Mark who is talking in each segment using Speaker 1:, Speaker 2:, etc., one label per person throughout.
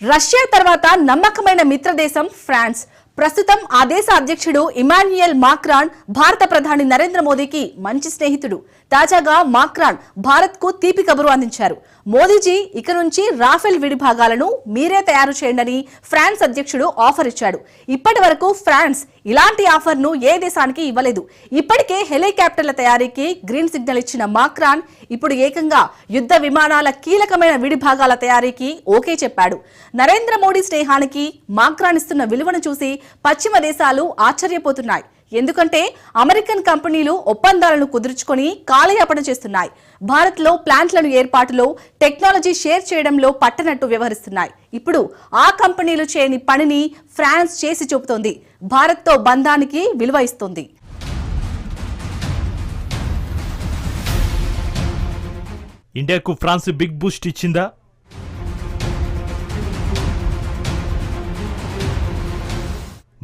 Speaker 1: Russia తర్వాత నమ్మకమైన మిత్రదేశం France. ప్రస్తుతం ఆ దేశ అధ్యక్షుడు ఇమాన్యుయల్ మాక్రాన్ భారత ప్రధాని నరేంద్ర మోదీకి మంచి స్నేహితుడు. తాజాగా మాక్రాన్ భారత్కు తీపి కబురు అందించారు. మోదీజీ ఇక నుంచి రాఫెల్ విడిభాగాలను మీరే తయారు చేయండి ఫ్రాన్స్ అధ్యక్షుడు ఆఫర్ ఇచ్చాడు. ఇప్పటి వరకు ఫ్రాన్స్ ఇలాంటి ఆఫర్ను ఏ దేశానికి ఇవ్వలేదు. ఇప్పటికే హెలికాప్టర్ల తయారీకి గ్రీన్ సిగ్నల్ ఇచ్చిన మాక్రాన్ ఇప్పుడు ఏకంగా యుద్ధ విమానాల కీలకమైన విడిభాగాల తయారీకి ఓకే చెప్పాడు. నరేంద్ర మోడీ స్నేహానికి మాక్రాన్ ఇస్తున్న విలువను చూసి పశ్చిమ దేశాలు ఆశ్చర్యపోతున్నాయి. ఎందుకంటే అమెరికన్ కంపెనీలు ఒప్పందాలను కుదుర్చుకొని కాలయాపన చేస్తున్నాయి. భారత్లో ప్లాంట్లను ఏర్పాటులో టెక్నాలజీ షేర్ చేయడంలో పట్టనట్టు వ్యవహరిస్తున్నాయి. ఇప్పుడు ఆ కంపెనీలు చేయని పనిని ఫ్రాన్స్ చేసి చూపుతోంది. భారత్తో బంధానికి విలువ ఇస్తుంది.
Speaker 2: ఇండియాకు ఫ్రాన్స్ బిగ్ బూస్ట్ ఇచ్చిందా?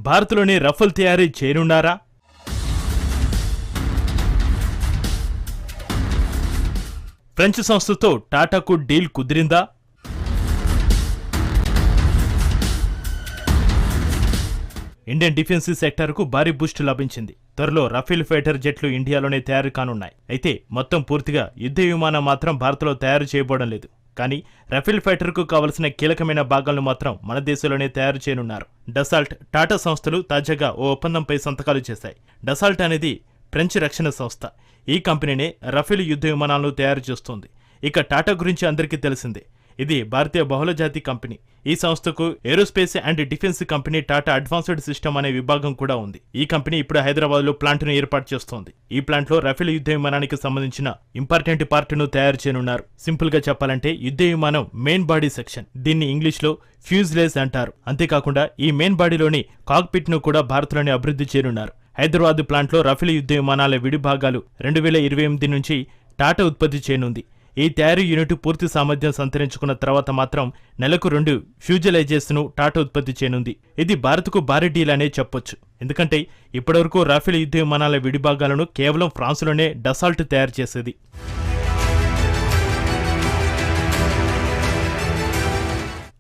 Speaker 2: భారత్లోనే రఫల్ తయారీ చేయనున్నారా? ఫ్రెంచ్ సంస్థతో టాటాకు డీల్ కుదిరిందా? ఇండియన్ డిఫెన్స్ సెక్టార్కు భారీ బూస్ట్ లభించింది. త్వరలో రఫేల్ ఫైటర్ జెట్లు ఇండియాలోనే తయారు కానున్నాయి. అయితే మొత్తం పూర్తిగా యుద్ధ విమానం మాత్రం భారత్లో తయారు చేయబోవడం లేదు. కానీ రఫేల్ ఫైటర్కు కావలసిన కీలకమైన భాగాలను మాత్రం మన దేశంలోనే తయారు చేయనున్నారు. డసాల్ట్ టాటా సంస్థలు తాజాగా ఓ ఒప్పందంపై సంతకాలు చేశాయి. డసాల్ట్ అనేది ఫ్రెంచ్ రక్షణ సంస్థ. ఈ కంపెనీనే రఫేల్ యుద్ధ విమానాలను తయారు చేస్తోంది. ఇక టాటా గురించి అందరికీ తెలిసిందే. ఇది భారతీయ బహుళజాతి కంపెనీ. ఈ సంస్థకు aerospace and defence company Tata advanced system అనే విభాగం కూడా ఉంది. ఈ కంపెనీ ఇప్పుడు హైదరాబాద్లో ప్లాంట్ను ఏర్పాటు చేస్తోంది. ఈ ప్లాంట్లో రఫేల్ యుద్ధ విమానానికి సంబంధించిన ఇంపార్టెంట్ పార్ట్ను తయారు చేయనున్నారు. సింపుల్గా చెప్పాలంటే యుద్ధ విమానం మెయిన్ బాడీ సెక్షన్. దీన్ని ఇంగ్లీష్లో ఫ్యూజ్లేస్ అంటారు. అంతేకాకుండా ఈ మెయిన్ బాడీలోని కాక్పిట్ను కూడా భారత్లోనే అభివృద్ధి చేయనున్నారు. హైదరాబాద్ ప్లాంట్లో రఫేల్ యుద్ధ విమానాల విడిభాగాలు రెండు వేల ఇరవై ఎనిమిది నుంచి టాటా ఉత్పత్తి చేయనుంది. ఈ తయారీ యూనిట్ పూర్తి సామర్థ్యం సంతరించుకున్న తర్వాత మాత్రం నెలకు రెండు ఫ్యూజలైజర్స్ను టాటా ఉత్పత్తి చేయనుంది. ఇది భారత్కు భారీ డీల్ అనే చెప్పొచ్చు. ఎందుకంటే ఇప్పటివరకు రాఫెల్ యుద్ధ విమానాల విడిభాగాలను కేవలం ఫ్రాన్స్లోనే డసాల్ట్ తయారు చేసేది.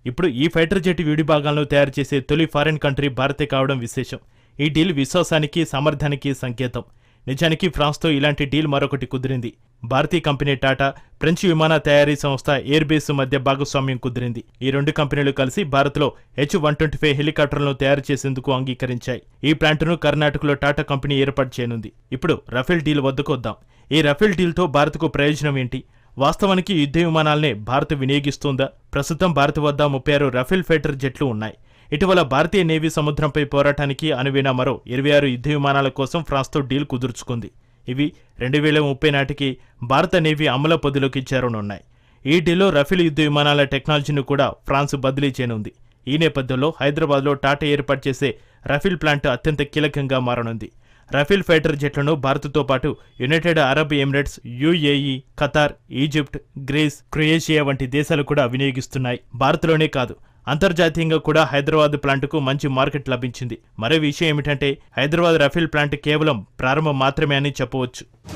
Speaker 2: ఇప్పుడు ఈ ఫైటర్ జెట్ విడిభాగాలను తయారు చేసే తొలి ఫారిన్ కంట్రీ భారతే కావడం విశేషం. ఈ డీల్ విశ్వాసానికి సామర్థ్యానికి సంకేతం. నిజానికి ఫ్రాన్స్తో ఇలాంటి డీల్ మరొకటి కుదిరింది. భారతీయ కంపెనీ టాటా ఫ్రెంచ్ విమాన తయారీ సంస్థ ఎయిర్బేస్ మధ్య భాగస్వామ్యం కుదిరింది. ఈ రెండు కంపెనీలు కలిసి భారత్లో హెచ్ వన్ ట్వంటీ ఫైవ్ హెలికాప్టర్లను తయారు చేసేందుకు అంగీకరించాయి. ఈ ప్లాంట్ను కర్ణాటకలో టాటా కంపెనీ ఏర్పాటు చేయనుంది. ఇప్పుడు రఫేల్ డీల్ వద్దకు వద్దాం. ఈ రఫేల్ డీల్తో భారత్కు ప్రయోజనం ఏంటి? వాస్తవానికి యుద్ధ విమానాలనే భారత్ వినియోగిస్తోందా? ప్రస్తుతం భారత్ వద్ద ముప్పై ఆరు రఫేల్ ఫైటర్ జెట్లు ఉన్నాయి. ఇటీవల భారతీయ నేవీ సముద్రంపై పోరాటానికి అనువైన మరో ఇరవై ఆరు యుద్ధ విమానాల కోసం ఫ్రాన్స్తో డీల్ కుదుర్చుకుంది. ఇవి రెండు వేల ముప్పై నాటికి భారత నేవీ అమల పొదిలోకి చేరనున్నాయి. ఈ డీల్లో రఫేల్ యుద్ధ విమానాల టెక్నాలజీని కూడా ఫ్రాన్స్ బదిలీ చేయనుంది. ఈ నేపథ్యంలో హైదరాబాద్లో టాటా ఏర్పాటు చేసే రఫేల్ ప్లాంట్ అత్యంత కీలకంగా మారనుంది. రఫేల్ ఫైటర్ జెట్లను భారత్తో పాటు United Arab Emirates UAE Qatar Egypt Greece Croatia వంటి దేశాలు కూడా వినియోగిస్తున్నాయి. భారత్లోనే కాదు అంతర్జాతీయంగా కూడా హైదరాబాద్ ప్లాంట్కు మంచి మార్కెట్ లభించింది. మరో విషయం ఏమిటంటే హైదరాబాద్ రఫేల్ ప్లాంట్ కేవలం ప్రారంభం మాత్రమే అని చెప్పవచ్చు.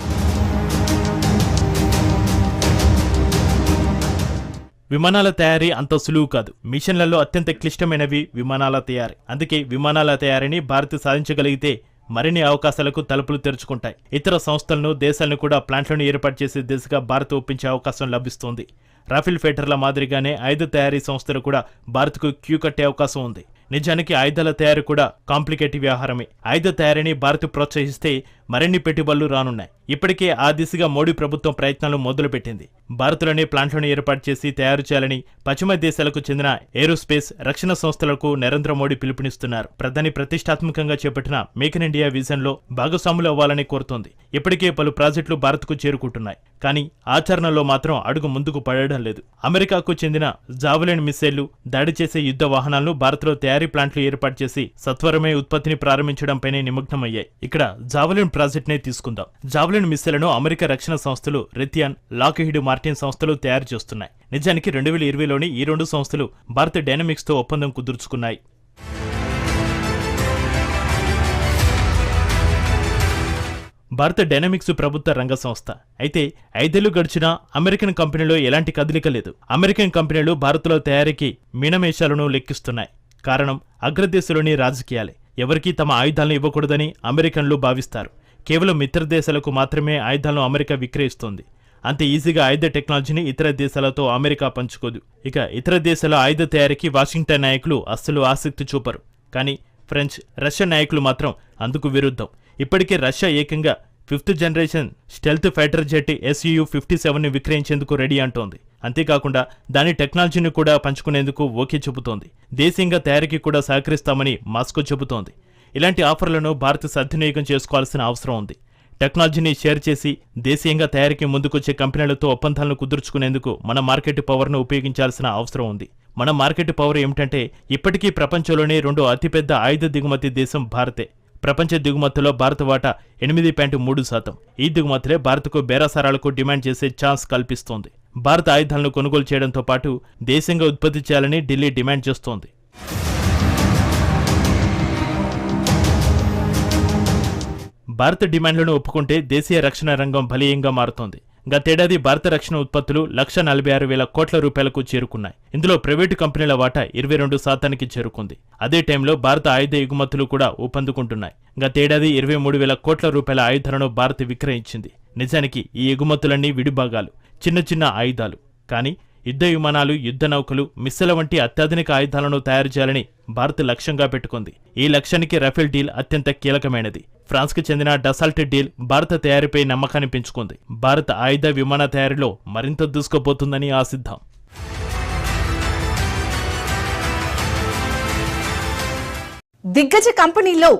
Speaker 2: విమానాల తయారీ అంత సులువు కాదు. మిషన్లలో అత్యంత క్లిష్టమైనవి విమానాల తయారీ. అందుకే విమానాల తయారీని భారత్ సాధించగలిగితే మరిన్ని అవకాశాలకు తలుపులు తెరుచుకుంటాయి. ఇతర సంస్థలను దేశాలను కూడా ప్లాంట్లను ఏర్పాటు చేసే దిశగా భారత్ ఒప్పించే అవకాశం లభిస్తోంది. రఫిల్ ఫెడర్ల మాదిరిగానే ఆయుధ తయారీ సంస్థలు కూడా భారత్కు క్యూ కట్టే అవకాశం ఉంది. నిజానికి ఆయుధాల తయారీ కూడా కాంప్లికేటివ్ వ్యవహారమే. ఆయుధ తయారీని భారత్ ప్రోత్సహిస్తే మరిన్ని పెట్టుబడులు రానున్నాయి. ఇప్పటికే ఆ దిశగా మోడీ ప్రభుత్వం ప్రయత్నాలు మొదలుపెట్టింది. భారత్లోనే ప్లాంట్లను ఏర్పాటు చేసి తయారు చేయాలని పశ్చిమ దేశాలకు చెందిన ఏరోస్పేస్ రక్షణ సంస్థలకు నరేంద్ర మోడీ పిలుపునిస్తున్నారు. ప్రధాని ప్రతిష్టాత్మకంగా చేపట్టిన మేక్ ఇన్ ఇండియా విజన్లో భాగస్వాములు అవ్వాలని కోరుతోంది. ఇప్పటికే పలు ప్రాజెక్టులు భారత్కు చేరుకుంటున్నాయి. కానీ ఆచరణలో మాత్రం అడుగు ముందుకు పడడం లేదు. అమెరికాకు చెందిన జావలిన్ మిసైళ్ళు దాడి చేసే యుద్ధ వాహనాలను భారత్లో తయారీ ప్లాంట్లు ఏర్పాటు చేసి సత్వరమే ఉత్పత్తిని ప్రారంభించడంపైనే నిమగ్నమయ్యాయి. ఇక్కడ జావలిన్ ప్రాజెక్ట్నే తీసుకుందాం. జావలిన్ మిస్సైళ్ళను అమెరికా రక్షణ సంస్థలు రెథియాన్ లాక్హీడ్ మార్టిన్ సంస్థలు తయారు చేస్తున్నాయి. నిజానికి రెండు వేల ఇరవైలోని ఈ రెండు సంస్థలు భారత డైనమిక్స్తో ఒప్పందం కుదుర్చుకున్నాయి. భారత డైనమిక్స్ ప్రభుత్వ రంగ సంస్థ. అయితే ఐదేళ్ళు గడిచినా అమెరికన్ కంపెనీలో ఎలాంటి కదలిక లేదు. అమెరికన్ కంపెనీలు భారత్లో తయారీకి మీనమేషాలను లెక్కిస్తున్నాయి. కారణం అగ్రదేశంలోని రాజకీయాలే. ఎవరికీ తమ ఆయుధాలను ఇవ్వకూడదని అమెరికన్లు భావిస్తారు. కేవలం ఇతర దేశాలకు మాత్రమే ఆయుధాలను అమెరికా విక్రయిస్తోంది. అంత ఈజీగా ఆయుధ టెక్నాలజీని ఇతర దేశాలతో అమెరికా పంచుకోదు. ఇక ఇతర దేశాల ఆయుధ తయారీకి వాషింగ్టన్ నాయకులు అస్సలు ఆసక్తి చూపరు. కానీ ఫ్రెంచ్ రష్యా నాయకులు మాత్రం అందుకు విరుద్ధం. ఇప్పటికే రష్యా ఏకంగా fifth generation stealth fighter jet SU fifty సెవెన్ని విక్రయించేందుకు రెడీ అంటోంది. అంతేకాకుండా దాని టెక్నాలజీని కూడా పంచుకునేందుకు ఓకే చెబుతోంది. దేశీయంగా తయారీకి కూడా సహకరిస్తామని మాస్కో చెబుతోంది. ఇలాంటి ఆఫర్లను భారత్ సద్వినియోగం చేసుకోవాల్సిన అవసరం ఉంది. టెక్నాలజీని షేర్ చేసి దేశీయంగా తయారీకి ముందుకొచ్చే కంపెనీలతో ఒప్పందాలను కుదుర్చుకునేందుకు మన మార్కెట్ పవర్ను ఉపయోగించాల్సిన అవసరం ఉంది. మన మార్కెట్ పవర్ ఏమిటంటే ఇప్పటికీ ప్రపంచంలోనే రెండు అతిపెద్ద ఆయుధ దిగుమతి దేశం భారతే. ప్రపంచ దిగుమతిలో భారత వాటా ఎనిమిది పాయింట్ మూడు శాతం. ఈ దిగుమతులే భారత్కు బేరాసారాలకు డిమాండ్ చేసే ఛాన్స్ కల్పిస్తోంది. భారత ఆయుధాలను కొనుగోలు చేయడంతో పాటు దేశంగా ఉత్పత్తి చేయాలని ఢిల్లీ డిమాండ్ చేస్తోంది. భారత డిమాండ్లను ఒప్పుకుంటే దేశీయ రక్షణ రంగం బలీయంగా మారుతోంది. గతేడాది భారత రక్షణ ఉత్పత్తులు లక్ష నలభై ఆరు వేల కోట్ల రూపాయలకు చేరుకున్నాయి. ఇందులో ప్రైవేటు కంపెనీల వాటా ఇరవై రెండు శాతానికి చేరుకుంది. అదే టైంలో భారత ఆయుధ ఎగుమతులు కూడా ఊపందుకుంటున్నాయి. గతేడాది ఇరవై మూడు వేల కోట్ల రూపాయల ఆయుధాలను భారత్ విక్రయించింది. నిజానికి ఈ ఎగుమతులన్నీ విడిభాగాలు చిన్న చిన్న ఆయుధాలు. కానీ యుద్ధ విమానాలు యుద్ధ నౌకలు మిస్సల వంటి అత్యాధునిక ఆయుధాలను తయారు చేయాలని భారత్ లక్ష్యంగా పెట్టుకుంది. ఈ లక్ష్యానికి రఫేల్ డీల్ అత్యంత కీలకమైనది. ఫ్రాన్స్కు చెందిన డసాల్ట్ డీల్ భారత తయారీపై నమ్మకాన్ని పెంచుకుంది. భారత ఆయుధ విమాన తయారీలో మరింత దూసుకుపోతుందని ఆశిద్దాం
Speaker 1: దిగ్గజ కంపెనీలో